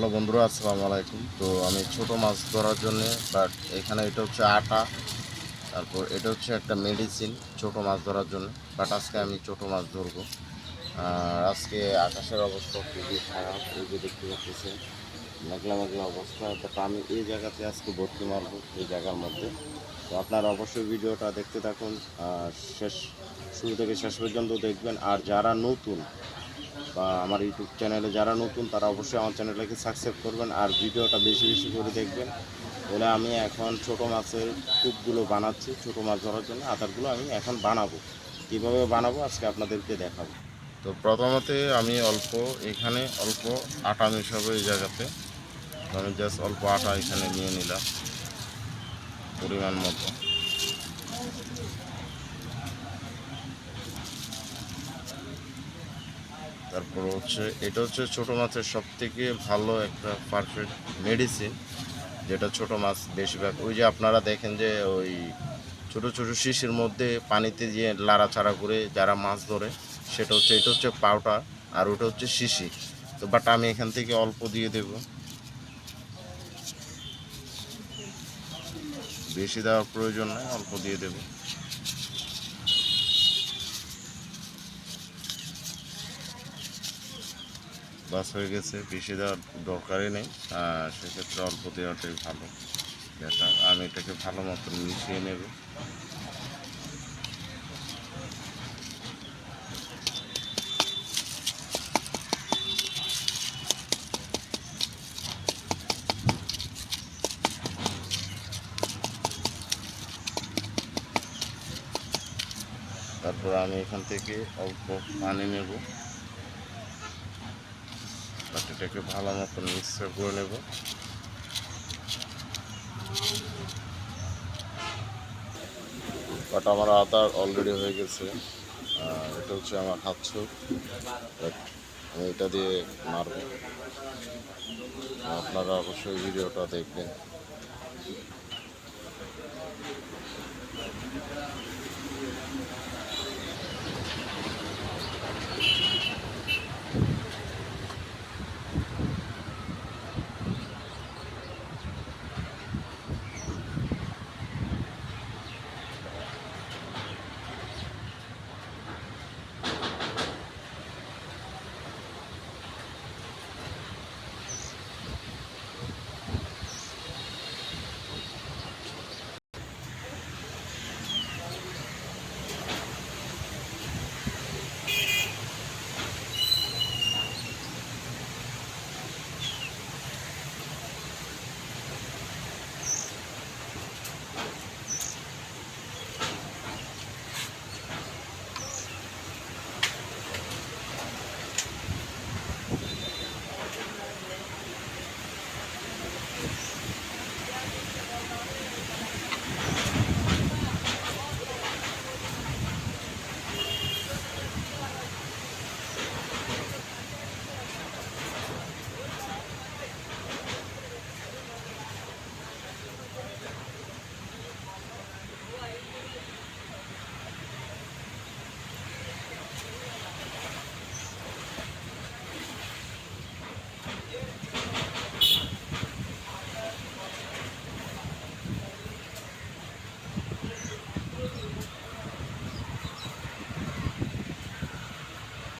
Hello বন্ধুরা, আসসালামু আলাইকুম। তো আমি ছোট মাছ ধরার জন্য বাট এখানে এটা হচ্ছে আটা, তারপর এটা হচ্ছে একটা মেডিসিন ছোট মাছ ধরার জন্য। বাট আজকে আমি ছোট মাছ ধরবো। আর আজকে আকাশের অবস্থা খুবই খারাপ, এই যে দেখতে পাচ্ছেন, মেঘলা মেঘলা অবস্থা। বাট আমি এই জায়গাতে আজকে ভর্তি মারব, এই জায়গার মধ্যে। তো আপনারা অবশ্যই ভিডিওটা দেখতে থাকুন শেষ, শুরু থেকে শেষ পর্যন্ত দেখবেন। আর যারা নতুন বা আমার ইউটিউব চ্যানেলে যারা নতুন, তারা অবশ্যই আমার চ্যানেলটাকে সাবস্ক্রাইব করবেন আর ভিডিওটা বেশি বেশি করে দেখবেন। বলে আমি এখন ছোট মাছের কূপগুলো বানাচ্ছি, ছোট মাছ ধরার জন্য আদারগুলো আমি এখন বানাবো। কীভাবে বানাবো আজকে আপনাদেরকে দেখাবো। তো প্রথমতে আমি অল্প, এখানে অল্প আটা মেশাবো এই জায়গাতে। আমি জাস্ট অল্প আটা এখানে নিয়ে নিলাম, পরিমাণ মতো। তারপর হচ্ছে, এটা হচ্ছে ছোট মাছের সব থেকে ভালো একটা পারফেক্ট মেডিসিন যেটা ছোট মাছ বেশিরভাগ। ওই যে আপনারা দেখেন যে ওই ছোট ছোট শিশির মধ্যে পানিতে যে লাড়াচাড়া করে যারা মাছ ধরে, সেটা হচ্ছে, এটা হচ্ছে পাউডার আর ওটা হচ্ছে শিশি তো বাট আমি এখান থেকে অল্প দিয়ে দেব। বেশি দেওয়ার প্রয়োজন নয় অল্প দিয়ে দেবো। বাস হয়ে গেছে, বেশি দেওয়ার দরকারই নেই। সেক্ষেত্রে অল্প দেওয়াটাই ভালো। যেটা আমি এটাকে ভালো মতন মিশিয়ে নেব। তারপর আমি এখান থেকে অল্প পানি নেব। বাটিটাকে ভালো মতো মিক্সার করে নেব। বাট আমার আদা অলরেডি হয়ে গেছে এটা হচ্ছে আমার হাত ছুপ আমি এটা দিয়ে মারব। আপনারা অবশ্যই ভিডিওটা দেখবেন।